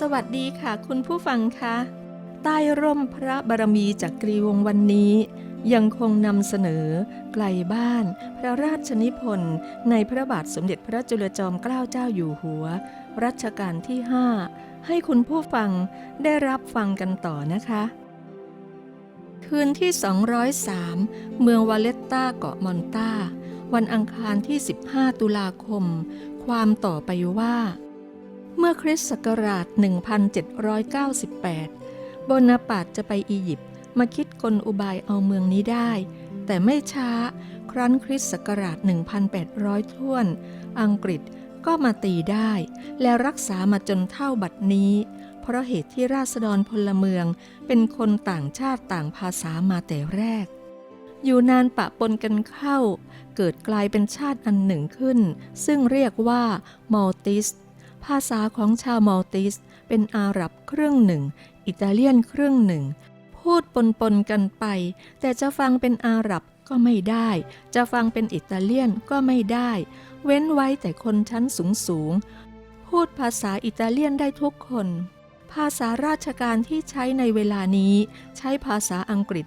สวัสดีค่ะ คุณผู้ฟังคะใต้ร่มพระบารมีจากกรีวงศ์วันนี้ ยังคงนำเสนอ ไกลบ้าน พระราชนิพนธ์ในพระบาทสมเด็จพระจุลจอมเกล้าเจ้าอยู่หัว รัชกาลที่ 5 ให้คุณผู้ฟังได้รับฟังกันต่อนะคะคืนที่ 203 เมืองวาเลตตาเกาะมอนตาวันอังคารที่ 15 ตุลาคม ความต่อไปว่า เมื่อคริสต์ศักราช 1798 โบนาปาร์ตจะไปอียิปต์มาคิดกลอุบายเอาเมืองนี้ได้ แต่ไม่ช้าครั้นคริสต์ศักราช 1800ท้วน อังกฤษก็มาตีได้ และรักษามาจนเท่าบัดนี้ เพราะเหตุที่ราษฎรพลเมืองเป็นคนต่างชาติต่างภาษามาแต่แรก อยู่นานปะปนกันเข้า เกิดกลายเป็นชาติอันหนึ่งขึ้น ซึ่งเรียกว่ามัลติส ภาษาของชาวมัลติสเป็นอาหรับครึ่งหนึ่ง อิตาเลียนครึ่งหนึ่ง พูดปนปนๆกันไป แต่จะฟังเป็นอาหรับก็ไม่ได้ จะฟังเป็นอิตาเลียนก็ไม่ได้ เว้นไว้แต่คนชั้นสูงสูงๆพูดภาษาอิตาเลียนได้ทุกคน ภาษาราชการที่ใช้ในเวลานี้ ใช้ภาษาอังกฤษ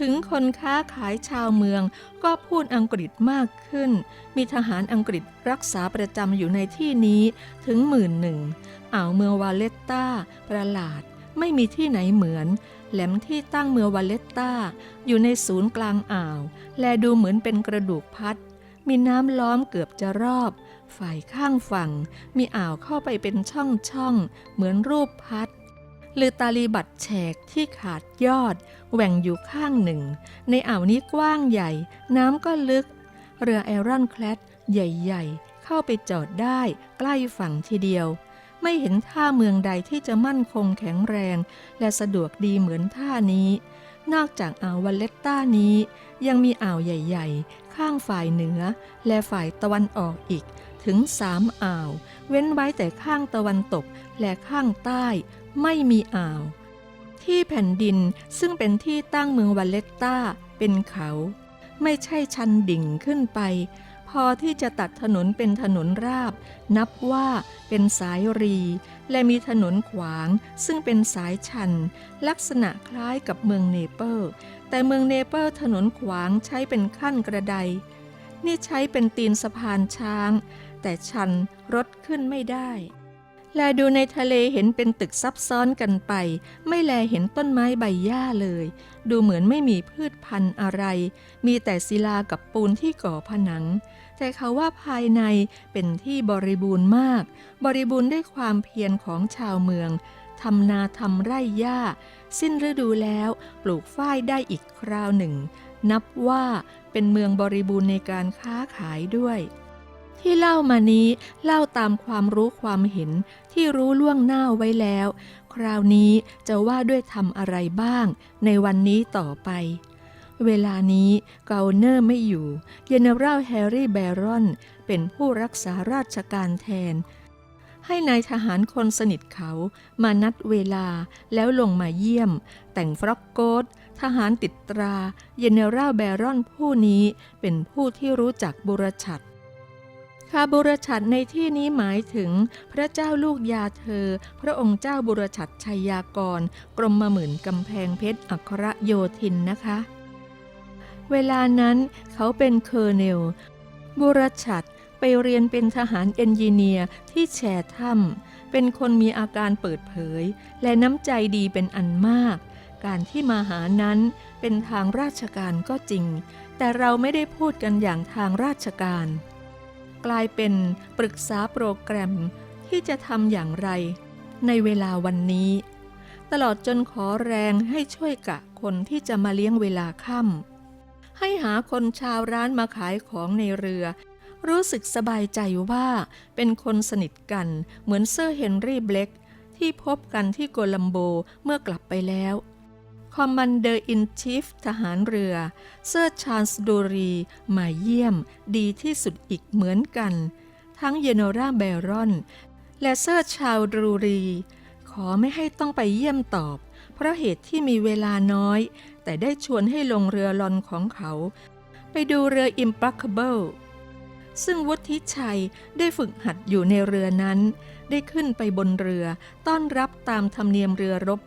ถึงคนค้าขายชาวเมืองก็พูดอังกฤษมากขึ้น มีทหารอังกฤษรักษาประจำอยู่ในที่นี้ถึงหมื่นหนึ่งอ่าวเมืองวาเลตตาประหลาด ไม่มีที่ไหนเหมือน แหลมที่ตั้งเมืองวาเลตตาอยู่ในศูนย์กลางอ่าว และดูเหมือนเป็นกระดูกพัด มีน้ำล้อมเกือบจะรอบ ฝ่ายข้างฝั่ง มีอ่าวเข้าไปเป็นช่องช่องๆเหมือนรูปพัด ลือตาลีบัดแฉกที่ขาดยอด แหว่งอยู่ข้างหนึ่ง ในอ่าวนี้กว้างใหญ่ น้ำก็ลึก เรือไอรอนแคลดใหญ่ ๆ เข้าไปจอดได้ใกล้ฝั่งทีเดียว ไม่เห็นท่าเมืองใดที่จะมั่นคงแข็งแรง และสะดวกดีเหมือนท่านี้ นอกจากอ่าววัลเลตต้านี้ ยังมีอ่าวใหญ่ ๆ ข้างฝ่ายเหนือ และฝ่ายตะวันออกอีกถึงสามอ่าว เว้นไว้แต่ข้างตะวันตกและข้างใต้ ไม่มีอ่าว ที่แผ่นดินซึ่งเป็นที่ตั้งเมืองวัลเลตตาเป็นเขา ไม่ใช่ชันดิ่งขึ้นไป พอที่จะตัดถนนเป็นถนนราบ นับว่าเป็นสายรี และมีถนนขวางซึ่งเป็นสายชัน ลักษณะคล้ายกับเมืองเนเปิลแต่เมืองเนเปิลถนนขวางใช้เป็นขั้นกระไดนี่ใช้เป็นตีนสะพานช้าง แต่ชันรถขึ้นไม่ได้ แลดูในทะเลเห็นเป็นตึกซับซ้อนกันไป ไม่แลเห็นต้นไม้ใบหญ้าเลย ดูเหมือนไม่มีพืชพันธุ์อะไร มีแต่ศิลากับปูนที่ก่อผนัง แต่เขาว่าภายในเป็นที่บริบูรณ์มาก บริบูรณ์ด้วยความเพียรของชาวเมืองทำนาทำไร่หญ้า สิ้นฤดูแล้วปลูกฝ้ายได้อีกคราวหนึ่ง นับว่าเป็นเมืองบริบูรณ์ในการค้าขายด้วย ที่เล่ามานี้เล่าตามความรู้ความเห็นที่รู้ล่วงหน้าไว้แล้ว คราวนี้จะว่าด้วยทำอะไรบ้างในวันนี้ต่อไป เวลานี้เกาเนอร์ไม่อยู่ เยเนอรัลแฮร์รี่แบรอน เป็นผู้รักษาราชการแทน ให้นายทหารคนสนิทเขามานัดเวลาแล้วลงมาเยี่ยม แต่งฟรอกโกตทหารติดตรา เยเนอรัลแบรอนผู้นี้เป็นผู้ที่รู้จักบุรชัด คาบุรชัดในที่นี้หมายถึงพระเจ้าลูกยาเธอ พระองค์เจ้าบุรชัดชัยยากร กรมหมื่นกำแพงเพชรอัครโยธินนะคะ เวลานั้นเขาเป็นเคอร์เนล บุรชัดไปเรียนเป็นทหารเอนจิเนียร์ที่แชร์ถ้ำเป็นคนมีอาการเปิดเผย และน้ำใจดีเป็นอันมาก การที่มาหานั้นเป็นทางราชการก็จริง แต่เราไม่ได้พูดกันอย่างทางราชการ กลายเป็นปรึกษาโปรแกรมที่จะทำอย่างไร ในเวลาวันนี้ ตลอดจนขอแรงให้ช่วยกะคนที่จะมาเลี้ยงเวลาค่ำให้หาคนชาวร้านมาขายของในเรือ รู้สึกสบายใจว่าเป็นคนสนิทกันเหมือนเซอร์เฮนรี่เบล็กที่พบกันที่โกลัมโบเมื่อกลับไปแล้ว คอมมานเดอร์อินชีฟทหารเรือ เซอร์ชาร์ส์ดูรีมาเยี่ยมดีที่สุดอีกเหมือนกัน ทั้งเยโนราแบรอน และเซอร์ชาลดูรี ขอไม่ให้ต้องไปเยี่ยมตอบ เพราะเหตุที่มีเวลาน้อย แต่ได้ชวนให้ลงเรือลอนของเขา ไปดูเรือ Implacable ซึ่งวุฒิชัยได้ฝึกหัดอยู่ในเรือนั้น ได้ขึ้นไปบนเรือต้อนรับตามธรรมเนียมเรือรบ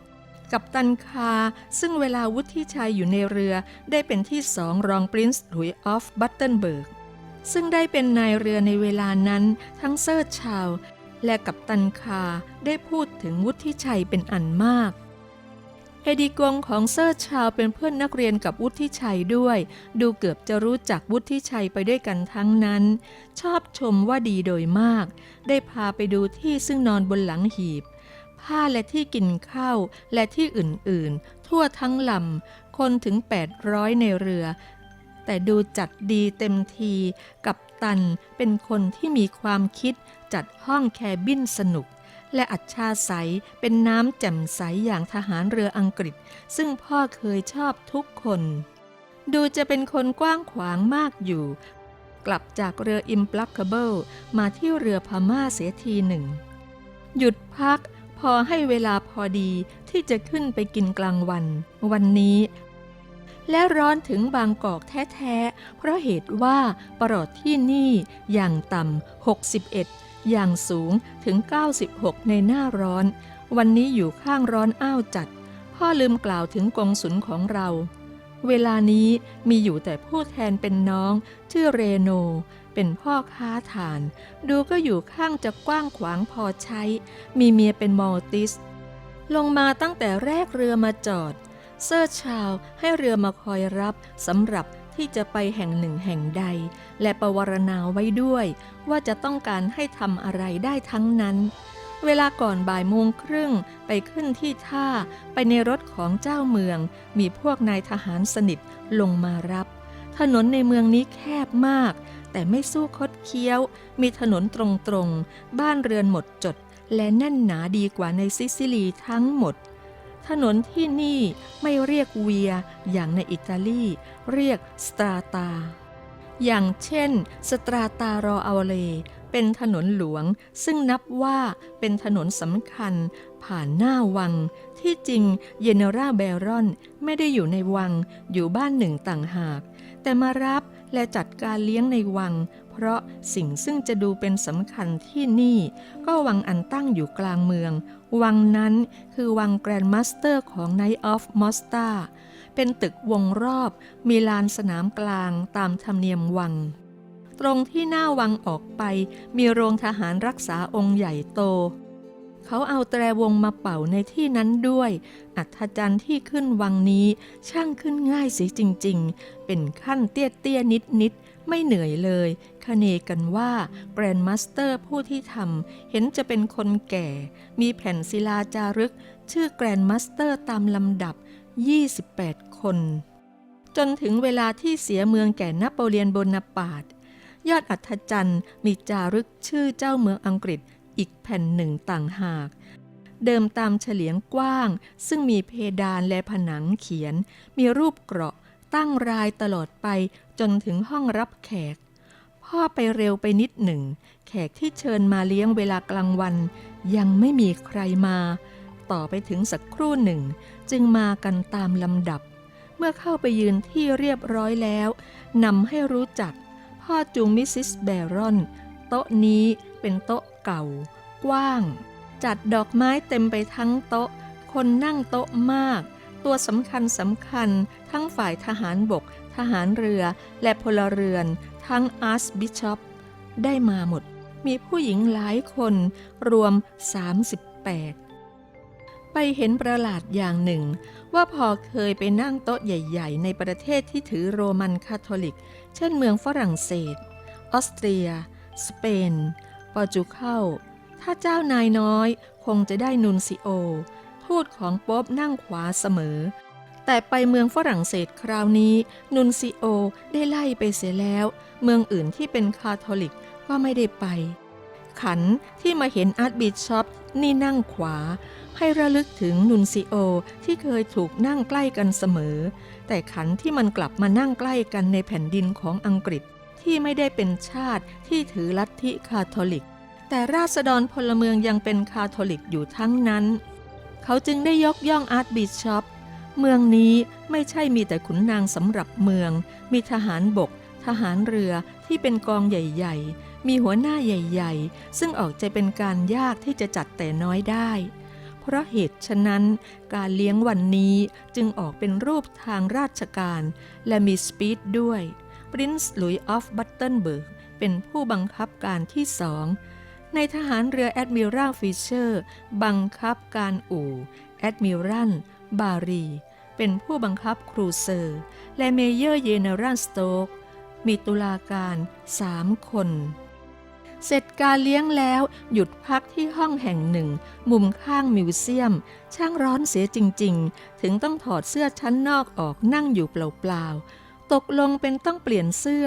กับตันคา ซึ่งเวลาวุฒิชัยอยู่ในเรือได้เป็นที่สองรองปรินซ์หลุยออฟบัตเทนเบิร์กซึ่งได้เป็นนายเรือในเวลานั้น ทั้งเซอร์ชาว และกับตันคาได้พูดถึงวุฒิชัยเป็นอันมากเอดิกงของเซอร์ชาวเป็นเพื่อนนักเรียนกับวุฒิชัยด้วย ดูเกือบจะรู้จักวุฒิชัยไปด้วยกันทั้งนั้น ชอบชมว่าดีโดยมาก ได้พาไปดูที่ซึ่งนอนบนหลังหีบ ผ้าและที่กินข้าวและที่อื่นๆ ทั่วทั้งลำ คนถึง 800 ในเรือ แต่ดูจัดดีเต็มทีกับตันเป็นคนที่มีความคิดจัดห้องแคบินสนุก และอัจฉาใสเป็นน้ำแจ่มใสอย่างทหารเรืออังกฤษ ซึ่งพ่อเคยชอบทุกคน ดูจะเป็นคนกว้างขวางมากอยู่ กลับจากเรือ Implacable มาที่เรือพม่าเสียทีหนึ่งหยุดพัก พอให้เวลาพอดีที่จะขึ้นไปกินกลางวัน วันนี้ และร้อนถึงบางกอกแท้ๆ เพราะเหตุว่าปรอดที่นี่อย่างต่ำ61 อย่างสูงถึง 96 ในหน้าร้อน วันนี้อยู่ข้างร้อนอ้าวจัด พ่อลืมกล่าวถึงกองสุลของเรา เวลานี้มีอยู่แต่ผู้แทนเป็นน้อง ชื่อเรโน เป็นพ่อค้าฐาน ดูก็อยู่ข้างจะกว้างขวางพอใช้ มีเมียเป็นมอลติส ลงมาตั้งแต่แรกเรือมาจอด เซอร์ชาวให้เรือมาคอยรับสำหรับที่จะไปแห่งหนึ่งแห่งใด และประวรณาไว้ด้วย ว่าจะต้องการให้ทำอะไรได้ทั้งนั้น เวลาก่อนบ่ายโมงครึ่งไปขึ้นที่ท่าไปในรถของเจ้าเมือง มีพวกนายทหารสนิทลงมารับ ถนนในเมืองนี้แคบมาก แต่ไม่สู้คดเคี้ยว มีถนนตรงๆ บ้านเรือนหมดจด และแน่นหนาดีกว่าในซิซิลีทั้งหมด ถนนที่นี่ไม่เรียกเวียอย่างในอิตาลี เรียกสตราตา อย่างเช่น สตราตารออเวเลเป็นถนนหลวงซึ่งนับว่าเป็นถนนสำคัญผ่านหน้าวัง ที่จริงเยเนราเบรอนไม่ได้อยู่ในวังอยู่บ้านหนึ่งต่างหาก แต่มารับและจัดการเลี้ยงในวัง เพราะสิ่งซึ่งจะดูเป็นสำคัญที่นี่ ก็วังอันตั้งอยู่กลางเมือง วังนั้นคือวังแกรนด์มาสเตอร์ของ Knight of m o s t a เป็นตึกวงรอบ มีลานสนามกลางตามธรรมเนียมวัง ตรงที่หน้าวังออกไป มีโรงทหารรักษาองค์ใหญ่โต เขาเอาแตรวงมาเป่าในที่นั้นด้วย อัธจันทร์ที่ขึ้นวังนี้ช่างขึ้นง่ายเสียจริง ๆ เป็นขั้นเตี้ยเตี้ยนิดนิดๆไม่เหนื่อยเลย คเนกันว่าแกรนด์มาสเตอร์ผู้ที่ทำเห็นจะเป็นคนแก่ มีแผ่นศิลาจารึก ชื่อแกรนด์มาสเตอร์ตามลำดับ 28 คน จนถึงเวลาที่เสียเมืองแก่นโปเลียนโบนาปาร์ตยอดอัธจันทร์มีจารึกชื่อเจ้าเมืองอังกฤษ อีกแผ่นหนึ่งต่างหาก เดิมตามเฉลียงกว้าง ซึ่งมีเพดานและผนังเขียน มีรูปเกราะตั้งรายตลอดไปจนถึงห้องรับแขก พ่อไปเร็วไปนิดหนึ่ง แขกที่เชิญมาเลี้ยงเวลากลางวัน ยังไม่มีใครมา ต่อไปถึงสักครู่หนึ่ง จึงมากันตามลำดับ เมื่อเข้าไปยืนที่เรียบร้อยแล้วนำให้รู้จักพ่อจูงมิสซิสแบรอน โต๊ะนี้เป็นโต๊ะ เก่า กว้าง จัดดอกไม้เต็มไปทั้งโต๊ะ คนนั่งโต๊ะมาก ตัวสำคัญสำคัญ ทั้งฝ่ายทหารบก ทหารเรือ และพลเรือน ทั้งอาร์สบิชอปได้มาหมด มีผู้หญิงหลายคนรวม 38 ไปเห็นประหลาดอย่างหนึ่ง ว่าพอเคยไปนั่งโต๊ะใหญ่ ๆ ในประเทศที่ถือโรมันคาทอลิก เช่นเมืองฝรั่งเศส ออสเตรีย สเปน ปอจูเกลถ้าเจ้านายน้อยคงจะได้นุนซิโอ ทูตของป๊บนั่งขวาเสมอ แต่ไปเมืองฝรั่งเศสคราวนี้ นุนซิโอได้ไล่ไปเสียแล้ว เมืองอื่นที่เป็นคาทอลิกก็ไม่ได้ไป ขันที่มาเห็นอาร์ตบิชอปนี่นั่งขวา ให้ระลึกถึงนุนซิโอที่เคยถูกนั่งใกล้กันเสมอ แต่ขันที่มันกลับมานั่งใกล้กันในแผ่นดินของอังกฤษ ที่ไม่ได้เป็นชาติที่ถือลัทธิคาทอลิก แต่ราษฎรพลเมืองยังเป็นคาทอลิกอยู่ทั้งนั้น เขาจึงได้ยกย่องอาร์ตบิชอปเมืองนี้ไม่ใช่มีแต่ขุนนางสำหรับเมือง มีทหารบก ทหารเรือที่เป็นกองใหญ่ๆ มีหัวหน้าใหญ่ๆ ซึ่งออกจะเป็นการยากที่จะจัดแต่น้อยได้ เพราะเหตุฉะนั้น การเลี้ยงวันนี้จึงออกเป็นรูปทางราชการ และมีสปีดด้วย Prince Louis of Battenberg เป็นผู้บังคับการที่สองในทหารเรือแอดมิรัลฟิเชอร์ บังคับการอู่แอดมิรัลบารี เป็นผู้บังคับครูเซอร์ และเมเยอร์เยเนรัลสโตกมีตุลาการสามคน เสร็จการเลี้ยงแล้วหยุดพักที่ห้องแห่งหนึ่ง มุมข้างมิวเซียม ช่างร้อนเสียจริง ๆ ถึงต้องถอดเสื้อชั้นนอกออกนั่งอยู่เปล่าๆ ตกลงเป็นต้องเปลี่ยนเสื้อ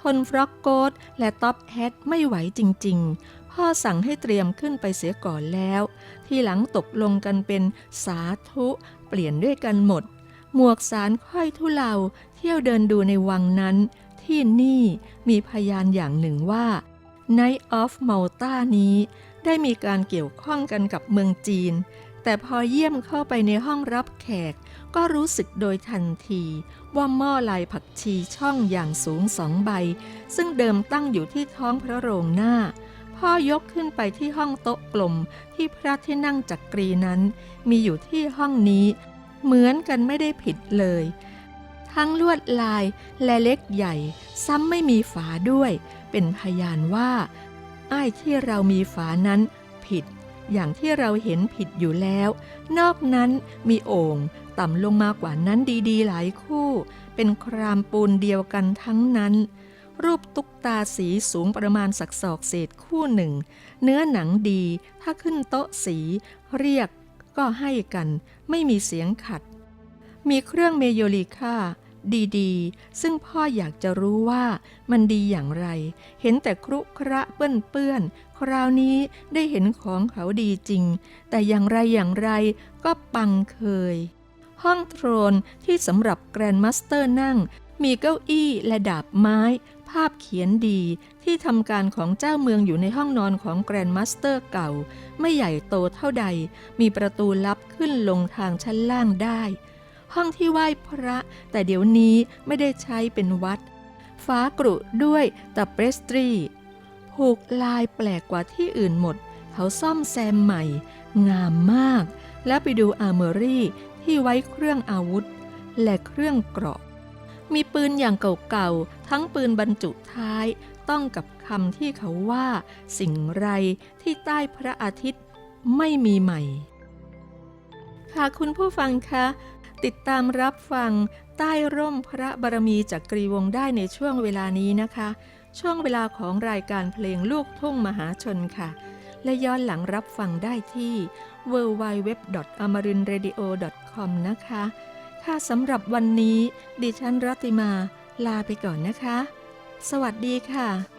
ทนฟรอกโกทและท็อปแฮทไม่ไหวจริง ๆ พ่อสั่งให้เตรียมขึ้นไปเสียก่อนแล้ว ที่หลังตกลงกันเป็นสาธุเปลี่ยนด้วยกันหมด หมวกสารค่อยทุเลาเที่ยวเดินดูในวังนั้น ที่นี่มีพยานอย่างหนึ่งว่า Night of Malta นี้ได้มีการเกี่ยวข้องกันกับเมืองจีน แต่พอเยี่ยมเข้าไปในห้องรับแขก ก็รู้สึกโดยทันทีว่าหม้อลายผักชีช่องอย่างสูงสองใบ ซึ่งเดิมตั้งอยู่ที่ท้องพระโรงหน้า พ่อยกขึ้นไปที่ห้องโต๊ะกลมที่พระที่นั่งจักกรีนั้น มีอยู่ที่ห้องนี้ เหมือนกันไม่ได้ผิดเลย ทั้งลวดลายและเล็กใหญ่ ซ้ำไม่มีฝาด้วย เป็นพยานว่า อ้ายที่เรามีฝานั้นผิด อย่างที่เราเห็นผิดอยู่แล้ว นอกนั้นมีโอ่งต่ำลงมากว่านั้นดีๆ หลายคู่ เป็นครามปูนเดียวกันทั้งนั้น รูปตุ๊กตาสีสูงประมาณสักศอกเศษคู่หนึ่ง เนื้อหนังดี ถ้าขึ้นโต๊ะสี เรียกก็ให้กัน ไม่มีเสียงขัด มีเครื่องเมโยลิค่า ดีๆ ซึ่งพ่ออยากจะรู้ว่ามันดีอย่างไร เห็นแต่ครุคระเปื้อนๆคราวนี้ได้เห็นของเขาดีจริง แต่อย่างไรอย่างไรก็ปังเคย ห้องโทรนที่สำหรับแกรนด์มาสเตอร์นั่ง มีเก้าอี้และดาบไม้ ภาพเขียนดีที่ทำการของเจ้าเมืองอยู่ในห้องนอนของแกรนด์มาสเตอร์เก่า ไม่ใหญ่โตเท่าใด มีประตูลับขึ้นลงทางชั้นล่างได้ ห้องที่ไหว้พระ แต่เดี๋ยวนี้ไม่ได้ใช้เป็นวัดฝากรุด้วยตะเปรสตรีผูกลายแปลกกว่าที่อื่นหมด เขาซ่อมแซมใหม่ งามมาก แล้วไปดูอาร์เมอรี่ที่ไว้เครื่องอาวุธ และเครื่องเกราะ มีปืนอย่างเก่าๆ ทั้งปืนบรรจุท้ายต้องกับคำที่เขาว่า สิ่งไรที่ใต้พระอาทิตย์ไม่มีใหม่ ค่ะคุณผู้ฟังคะ ติดตามรับฟังใต้ร่มพระบารมีจากกรีวงได้ในช่วงเวลานี้นะคะ ช่วงเวลาของรายการเพลงลูกทุ่งมหาชนค่ะ และย้อนหลังรับฟังได้ที่ www.amarinradio.com นะคะ ค่ะสำหรับวันนี้ ดิฉันรัติมาลาไปก่อนนะคะ สวัสดีค่ะ